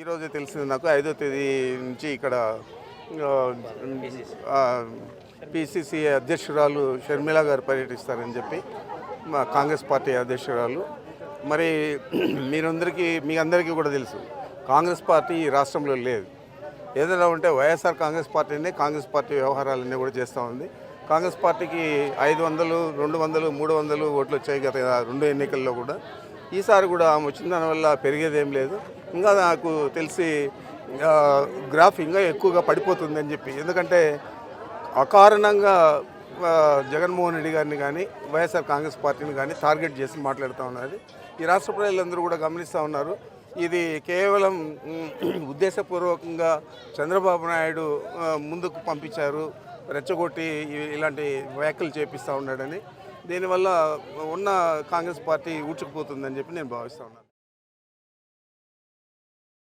ఈరోజే తెలిసింది నాకు ఐదో తేదీ నుంచి ఇక్కడ పిసిసి అధ్యక్షురాలు షర్మిల గారు పర్యటిస్తారని చెప్పి మా కాంగ్రెస్ పార్టీ అధ్యక్షురాలు. మరి మీరందరికీ మీ అందరికీ కూడా తెలుసు కాంగ్రెస్ పార్టీ ఈ రాష్ట్రంలో లేదు. ఏదైనా ఉంటే వైఎస్ఆర్ కాంగ్రెస్ పార్టీనే కాంగ్రెస్ పార్టీ వ్యవహారాలన్నీ కూడా చేస్తూ ఉంది. కాంగ్రెస్ పార్టీకి ఐదు వందలు రెండు వందలు మూడు వందలు ఓట్లు వచ్చాయి గత రెండు ఎన్నికల్లో కూడా. ఈసారి కూడా ఆమె వచ్చిన దానివల్ల పెరిగేదేం లేదు. ఇంకా నాకు తెలిసి గ్రాఫ్ ఇంకా ఎక్కువగా పడిపోతుందని చెప్పి. ఎందుకంటే అకారణంగా జగన్మోహన్ రెడ్డి గారిని కానీ వైఎస్ఆర్ కాంగ్రెస్ పార్టీని కానీ టార్గెట్ చేసి మాట్లాడుతూ ఉన్నది. ఈ రాష్ట్ర ప్రజలందరూ కూడా గమనిస్తూ ఉన్నారు. ఇది కేవలం ఉద్దేశపూర్వకంగా చంద్రబాబు నాయుడు ముందుకు పంపించారు. రెచ్చగొట్టి ఇలాంటి వ్యాఖ్యలు చేపిస్తూ ఉన్నాడని. దీనివల్ల ఉన్న కాంగ్రెస్ పార్టీ ఊడ్చుకుపోతుందని చెప్పి నేను భావిస్తూ ఉన్నాను.